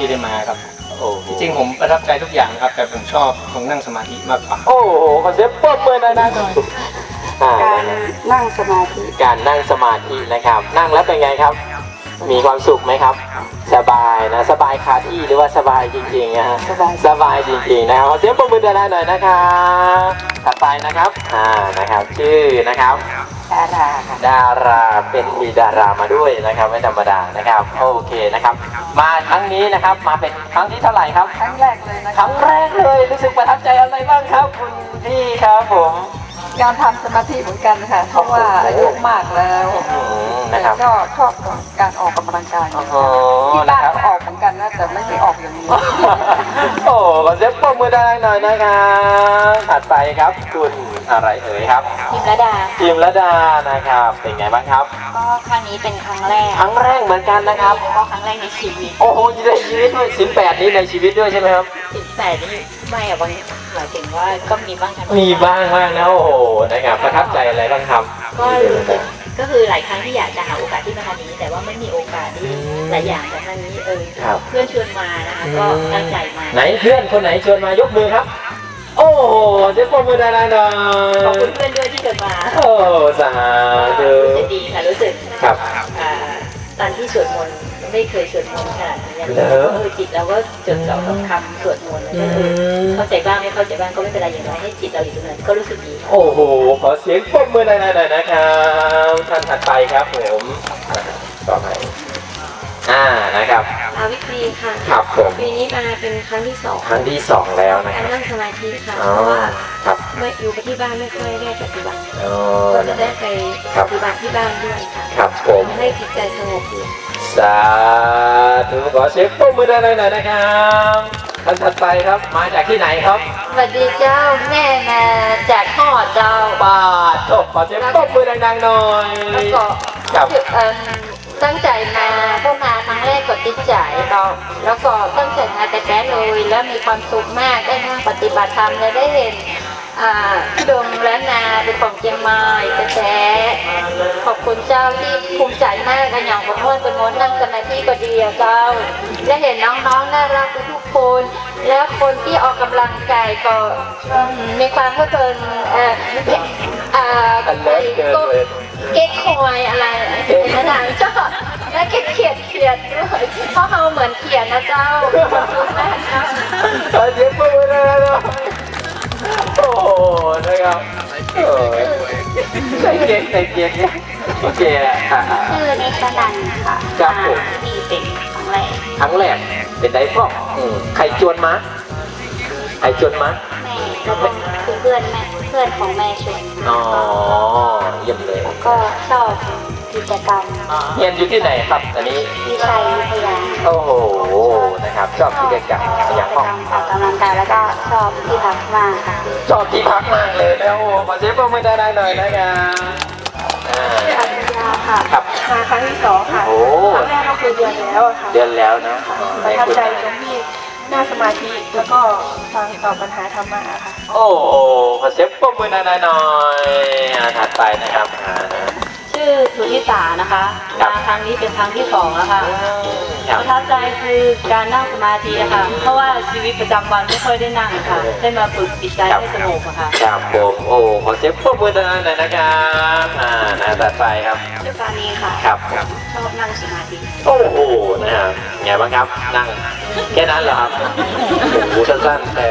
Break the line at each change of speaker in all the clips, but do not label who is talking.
ที่ได้มาครับ
โอ้โห
จริงๆผมประทับใจทุกอย่างนะครับ แต่ผมชอบตรงนั่งสมาธิมากกว่า
โอ้โหขอเสียงปรบมือหน่อยนะหน่อยอ่า
การนั่งสมาธิ
การนั่งสมาธินะครับ นั่งแล้วเป็นไงครับ มีความสุขไหมครับ สบายนะสบายคาที่หรือว่าสบายจริงๆนะฮะ
สบาย
สบายจริงๆนะครับขอเสียงปรบมือได้หน่อยนะครับถัดไปนะครับอ่านะครับชื่อนะครับ
ดาราค่ะ
ดาราเป็นมีดารามาด้วยนะครับไม่ธรรมดานะครับโอเคนะครับ มาครั้งนี้นะครับมาเป็นครั้งที่เท่าไหร่ครับ
ครั้งแรกเลยนะ
ค
คะ
รั้งแรกเลยรู้สึกประทับใจอะไรบ้างครับ คุณพี่ครับผม
การทำสมาธิเหมือนกันค่ะเพราะว่าอายุมากแล้ว
อืม
แต่
นะครับ
ก็ชอบการออกกำลังกาย
อ๋อ
ที่
นะ
บ้าน
ครับ
ก็ออกเหมือนกันนะแต่ไม่ได้ออกอย่างนี้
โอ้ขอเสียงปรบมือดังๆหน่อยนะครับถัดไปครับคุณอะไรเอ่ยครับ
พิมระดา
ทีมระดานะครับ เป็นไงบ้างครับ
ก็ครั้งนี้เป็นครั้งแรก
ครั้งแรกเหมือนกันนะครับ
ก็ครั้งแรกในชีวิต
โอ้โหในชีวิตด้วยสิบแปดนี้ในชีวิตด้วยใช่ไหมครับ
สิบแปดนี่ ไม่อะบางหมายถึงว่าก็มีบ้างกัน
มีบ้างบ้างนะโอ้โหนะครับประทับใจอะไรบ้างครับ
ก็รู้สึกก็คือหลายครั้งที่อยากจะหาโอกาสที่มาทำอย่างนี้แต่ว่าไม่มีโอกาสที่หลายอย่างแต่ครั้งนี้เออ
ครับ
เพื่อนชวนมานะคะก็ตั้งใจมา
ไหนเพื่อนคนไหนชวนมายกมือครับ โอ้โหเสียงปรบมือดังๆหน่อย
ขอบคุณเพื่อนด้วยที่ชวนมา
โอ้สาธุ
รู้สึกดีค่ะรู้สึก
ครับ
อ่าตอนที่สวดมนต์ ไม่เคยสวดมนต์ขนาดนี้
เหรอ
เออจิตเราก็จดจ่อกับคำสวดมนต์แล้วก็เออเข้าใจบ้างไม่เข้าใจบ้างก็ไม่เป็นไรอย่างน้อยให้จิตเราอยู่ตรงนั้นก็รู้สึกดีค่ะ
โอ้โหขอเสียงปรบมือหน่อยๆหน่อยนะครับท่านถัดไปครับผมต่อไปอ่านะครับ
อาวิธีค่ะ
ครับผม
ปีนี้มาเป็นครั้งที่สอง
ครั้งที่สองแล้วนะ
การ
ครับ
นั่งสมาธิค่ะ
อ๋อ
เพราะว่า
ครับ
ไม่อยู่ที่บ้านไม่ค่อยได้ปฏิบัติ
อ๋อ
ก็จะได้ไป
ครับ
ปฏิบัติที่บ้านด้วยค่ะ
ครับผม
ให้จิตใจสงบอยู่
สาธุขอเสียงปรบมือหน่อยๆหน่อยนะครับท่านถัดไปครับมาจากที่ไหนครับ
สวัสดีเจ้าแม่มาจากห่อเจ้า
ปาดโอ้ขอเสียงปรบมือดังๆหน่อย
แล้วก็
ครับ
เอิ่มตั้งใจมา เรา แล้วก็ตั้งใจมาแต่แรกเลย แล้วมีความสุขมากได้นั่งปฏิบัติธรรมและได้เห็นอ่าพี่ดงและนาเป็นของเชียงใหม่แท้ๆขอบคุณเจ้าที่ภูมิใจมากกันอย่างขอโทษเป็นมนนั่งสมาธิก็ดีอะเจ้า และเห็นน้องๆน่ารักทุกคน แล้วคนที่ออกกำลังกายก็อืมมีความเพลิดเพลินเอ่ออ่า
อันเลิศเกินเลย
เก๊กคอยอะไรนะนางเจ้า และเก๊กเขียดเขียดด้วยเพราะเขาเหมือนเขียดนะเจ้าขอบคุณมากเจ้า
ขอเสียงปรบมือดังๆหน่อยโอ้โหนะครับโอ้ยใส่เก๊กใส่เก๊กโอเคอะอะ
ชื่อนิชนันค่ะ
ครับผม
นี่เป็นครั้งแรก
ครั้งแรกเป็นไดฟอกอืมใครชวนมาใครชวนมา
แม่แล้วก็คือเพื่อนแม่เพื่อนของแม่ชวน
อ๋อเยี่ยมเลย
ก็ชอบ กิจกรรม
เรียนอยู่ที่ไหนครับอันนี้
วิชัยวิทยา
โอ้โหนะครับ ชอบที่เด็กกับอย่างห้อง
ออกกำลังกายแล้วก็ชอบที่พักมากค่ะ
ชอบที่พักมากเลยแล้วโอ้ขอเสียงปรบมือได้ๆหน่อยนะครับอ่า
อัญญาค่ะ
ครับ
มาครั้งที่สองค่ะ
โอ้
ครั้งแรกก็คือเดือนแล้วอะค่ะ
เดือนแล้วนะ
ประทับใจตรงที่นั่งสมาธิแล้วก็ฟังตอบปัญหาธรรมะค่ะ
โอ้โหขอเสียงปรบมือหน่อยๆหน่อยอ่าถัดไปนะครับอ่า
ชื่อ สุนิสานะคะ
ครับ
มาครั้งนี้เป็นครั้งที่สองแล้วค่ะ
ครั
ป
บ
ระทับใจคือการนั่งสมาธิอะค่ะ เพราะว่าชีวิตประจำวันไม่ค่อยได้นั่งค่ะ ได้มาฝึกจิตใจให้สงบอะค่ะ
ครับผมโอ้ขอเสียงปรบมือหน่อยๆนะครับอ่านะถัดไปครับ
ชื่อปานีค่ะ
ครับครับ
ชอบนั่งสมาธิ
โอ้โหนะครับไงบ้างครับนั่งแค่นั้นเหรอครับโอ้โหสั้นๆแต่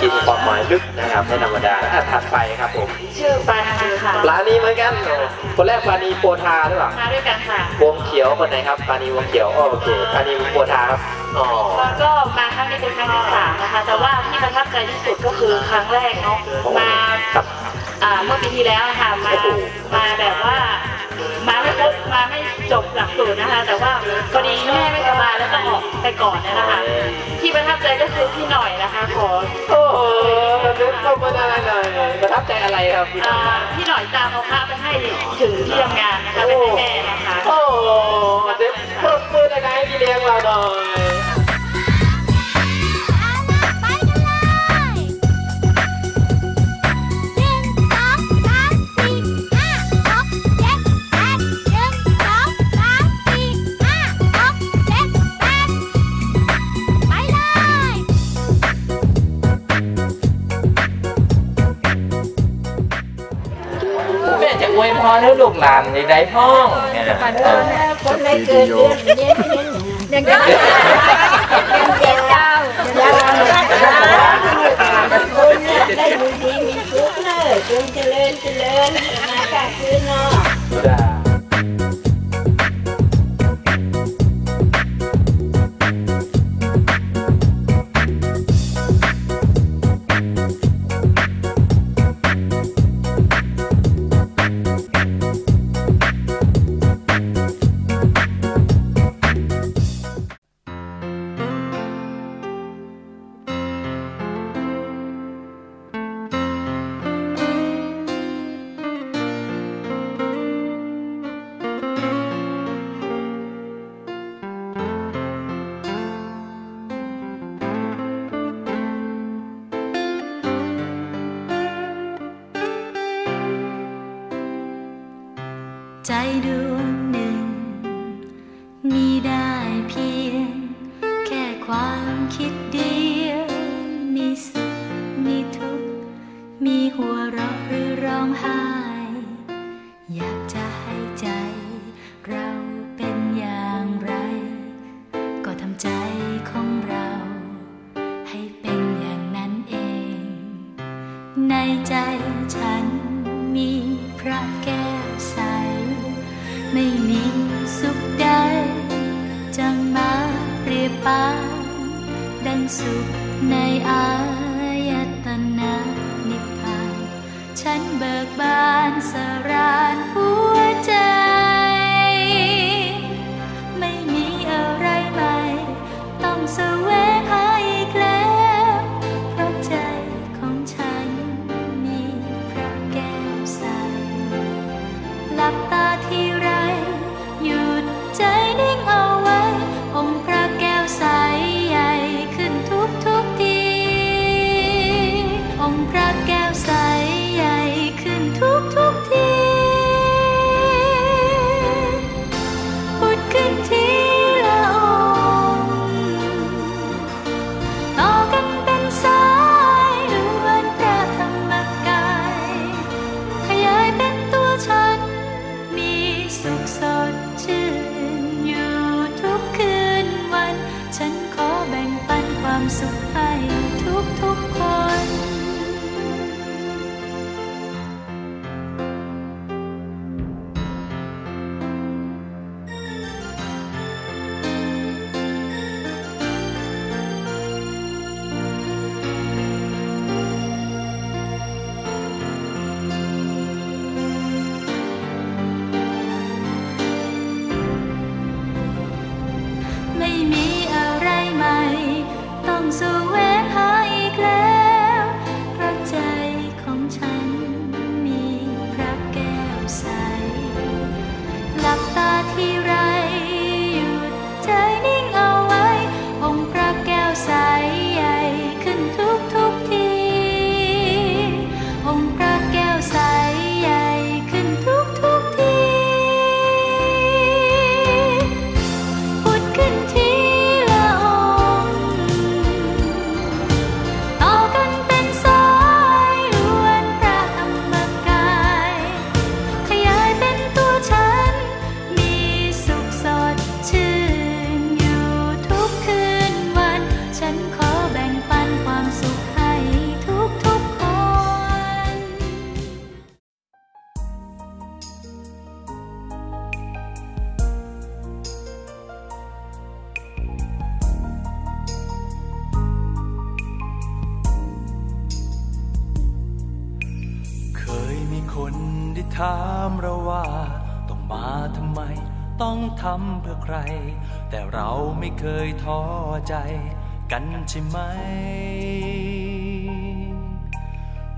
กินความหมายลึกนะครับไม่ธรรมดาอะถัดไปครับผม
ชื่อปานีค่ะ
ปลานีเหมือนกันโอ้คนแรกปลานีโปธาหรือเปล่า
มาด้วยกันค่ะ
วงเขียวคนไหนครับปลานีวงเขียวอ้อโอเคปลานีโปธาครับอ๋อ
แล้วก็มาครั้งนี้เป็นครั้งที่สามนะคะ แต่ว่าที่ประทับใจที่สุดก็คือครั้งแรกเนาะ มา
ครับ
อ่าเมื่อปีที่แล้วค่ะ มา มาแบบว่า มาไม่ครบมาไม่จบหลักสูตรนะคะ แต่ว่าพอดีแม่ไม่สบายแล้วก็ออกไปก่อนเนยนะคะ ที่ประทับใจก็คือพี่หน่อยนะคะ ขอ
โอ้ โหเดี๋ยวเข้ามาได้หน่อยประทับใจอะไรครับพี่
อ่าพี่หน่อยตามเอาพระไปให้ถึงที่ทำงานนะคะไปให้แม่นะคะ
โอ้โหเดี๋ยวปรบมือได้ไหมพี่เลี้ยงเราหน่อย
làm gì đây không nè. Con này cười cười. so looks ทำเพื่อใคร แต่เราไม่เคยท้อใจ
กันใช่ไหม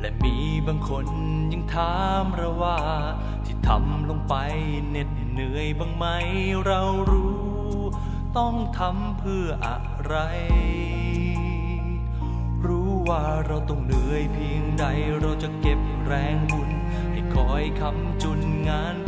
และมีบางคนยังถามเราว่า ที่ทำลงไปเหน็ดเหนื่อยบ้างไหมเรารู้ ต้องทำเพื่ออะไร รู้ว่าเราต้องเหนื่อยเพียงใดเราจะเก็บแรงบุญ ให้คอยคำจุนงาน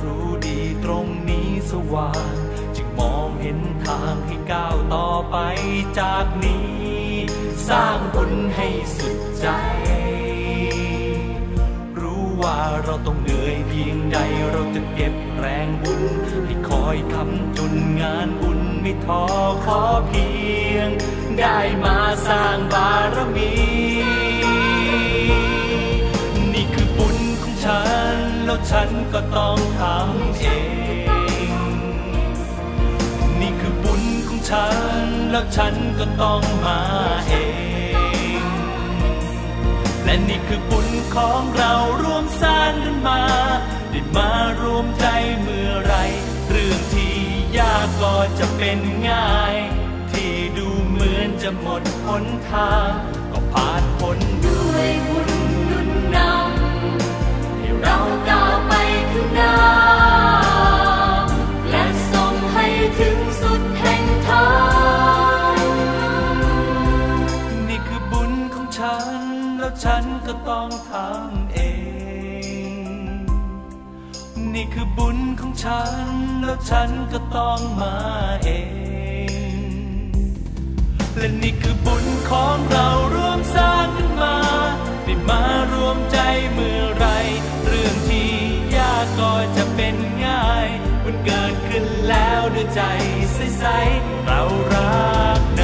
สว่าง จึงมองเห็นทางให้ก้าวต่อไปจากนี้ สร้างบุญให้สุดใจ รู้ว่าเราต้องเหนื่อยเพียงใดเราจะเก็บแรงบุญ ให้คอยทำจนงานบุญไม่ท้อขอเพียง ได้มาสร้างบารมี นี่คือบุญของฉัน แล้วฉันก็ต้องทำเอง ฉัน แล้วฉันก็ต้องมาเอง และนี่คือบุญของเราร่วมสร้างกันมาได้มารวมใจเมื่อไร เรื่องที่ยากก็จะเป็นง่าย ที่ดูเหมือนจะหมดหนทาง ก็ผ่านพ้น ฉัน แล้วฉันก็ต้องมาเอง และนี่คือบุญของเราร่วมสร้างขึ้นมาได้มารวมใจเมื่อไร เรื่องที่ยากก็จะเป็นง่าย มันเกิดขึ้นแล้วด้วยใจใสๆเรารักใน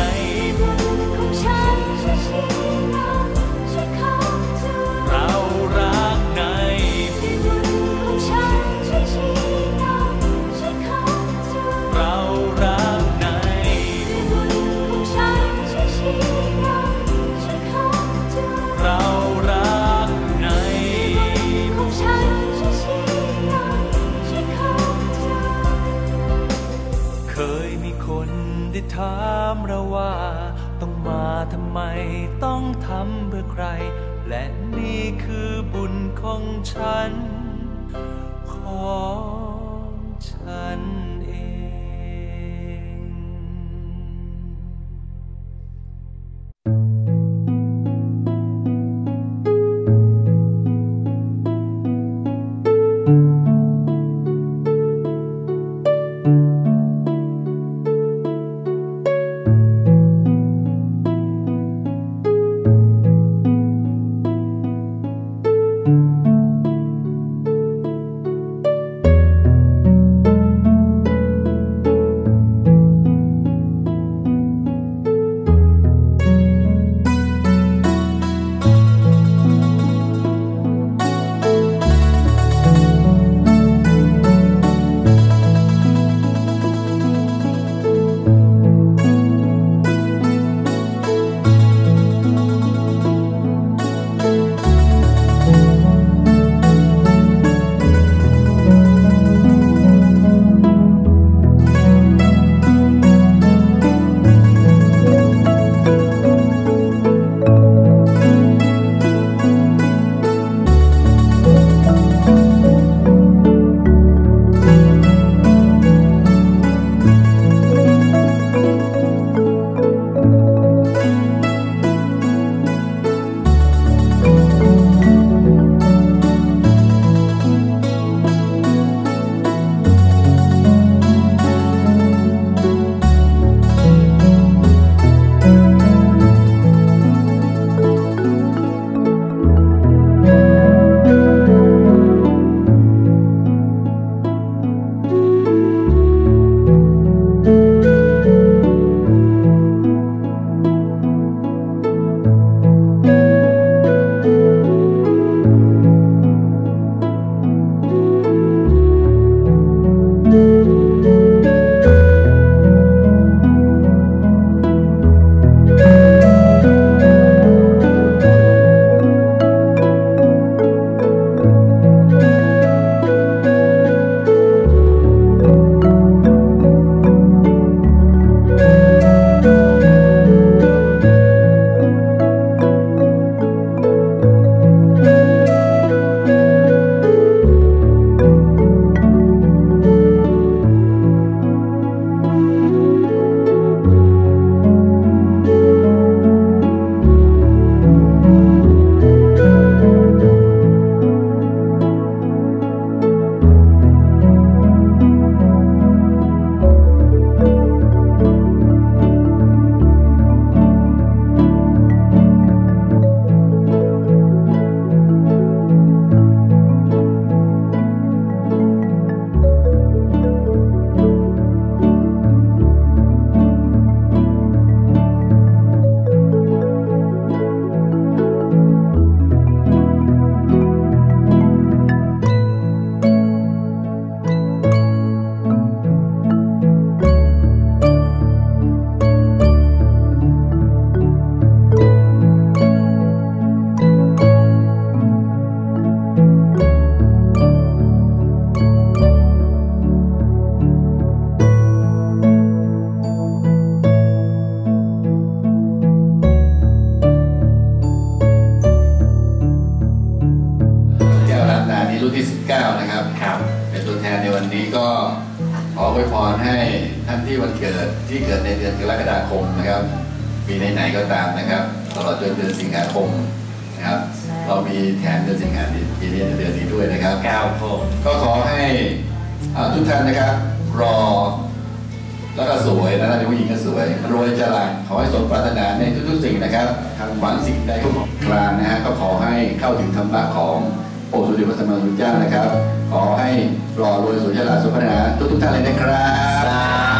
ปีไหนๆก็ตามนะครับ ตลอดจนเดือนสิงหาคมนะครับเรามีแถมเดือนสิงหาคมปีนี้ในเดือนนี้ด้วยนะครับ
ครับผม
ก็ขอให้อ่าทุกท่านนะครับรอแล้วก็สวยนะเป็นผู้หญิงก็สวย รวยจรังขอให้สมปรารถนาในทุกๆสิ่งนะครับทางหวังสิ่งใดทุกกลางนะฮะก็ขอให้เข้าถึงธรรมะขององค์สุริพระสัมมาสัมพุทธเจ้านะครับ ขอให้รอรวยสวยฉลาดสมปรารถนาทุกๆท่านเลยนะครับ
สา